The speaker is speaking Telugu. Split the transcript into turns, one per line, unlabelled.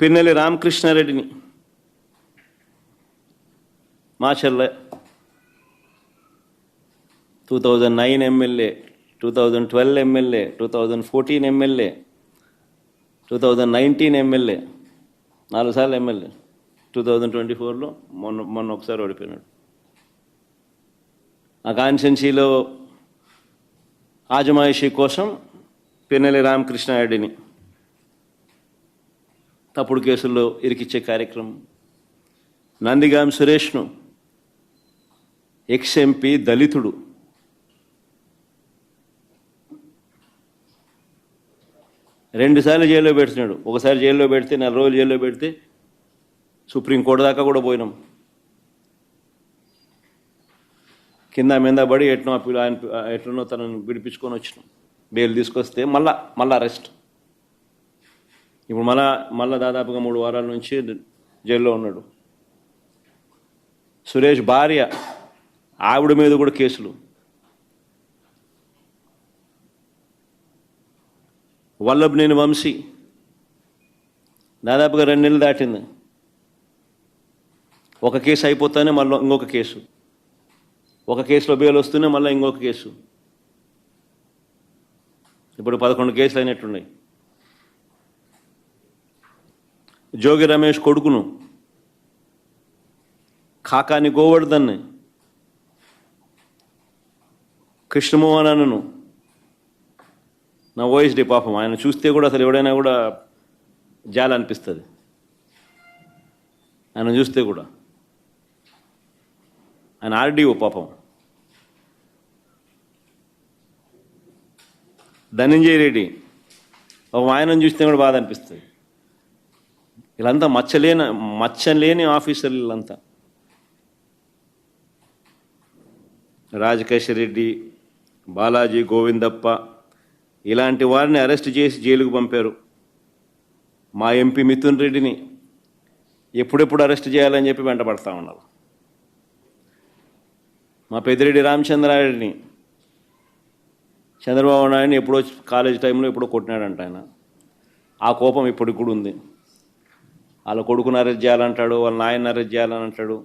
Pinnelli రామకృష్ణారెడ్డిని. Macherla two thousand nine MLA two thousand twelve MLA two thousand fourteen MLA two thousand nineteen MLA నాలుగు సార్లు ఎమ్మెల్యే. టూ థౌజండ్ ట్వంటీ ఫోర్లో మొన్న మొన్న ఒకసారి ఓడిపోయినాడు. ఆ కాన్స్టెన్సీలో ఆజమాయిషీ కోసం పిన్నెల్లి రామకృష్ణారెడ్డిని తప్పుడు కేసుల్లో ఇరికిచ్చే కార్యక్రమం. నందిగాం సురేష్ను ఎక్స్ ఎంపీ దళితుడు రెండుసార్లు జైల్లో పెడుతున్నాడు ఒకసారి జైల్లో పెడితే నెల రోజులు జైల్లో పెడితే సుప్రీంకోర్టు దాకా కూడా పోయినాం. కింద మీద పడి ఎట్నో ఆయన ఎట్లనో తనను విడిపించుకొని వచ్చినాం. బెయిల్ తీసుకొస్తే మళ్ళా మళ్ళా అరెస్ట్. ఇప్పుడు మళ్ళా మళ్ళా దాదాపుగా మూడు వారాల నుంచి జైల్లో ఉన్నాడు. సురేష్ భార్య ఆవిడ మీద కూడా కేసులు. వల్లభనేని వంశీ దాదాపుగా రెండు నెలలు దాటింది. ఒక కేసు అయిపోతానే మళ్ళీ ఇంకొక కేసు. ఒక కేసులో బెయిల్ వస్తూనే మళ్ళీ ఇంకొక కేసు. ఇప్పుడు పదకొండు కేసులు అయినట్టున్నాయి. జోగి రమేష్ కొడుకును. కాకాని గోవర్ధన్ని. కృష్ణమోహనను నా ఓఎస్డి పాపం ఆయన చూస్తే కూడా అసలు ఎవడైనా కూడా జాలి అనిపిస్తుంది. ఆయన చూస్తే కూడా. ఆయన ఆర్డీఓ పాపం. ధనంజయ రెడ్డి. పాపం ఆయనను చూస్తే కూడా బాధ అనిపిస్తుంది. వీళ్ళంతా మచ్చలేని మచ్చలేని ఆఫీసర్లు వీళ్ళంతా. రాజకేశ్వర రెడ్డి బాలాజీ గోవిందప్ప ఇలాంటి వారిని అరెస్ట్ చేసి జైలుకు పంపారు. మా ఎంపీ మిథున్ రెడ్డిని ఎప్పుడెప్పుడు అరెస్ట్ చేయాలని చెప్పి వెంటబడతా ఉన్నారు. మా పెద్దిరెడ్డి రామచంద్రారెడ్డిని చంద్రబాబు నాయుడిని ఎప్పుడో కాలేజ్ టైంలో ఎప్పుడో కొట్టినాడంట ఆయన. ఆ కోపం ఇప్పటికి కూడా ఉంది. వాళ్ళ కొడుకుని అరెస్ట్ చేయాలంటాడు వాళ్ళ నాయన అరెస్ట్ చేయాలని అంటాడు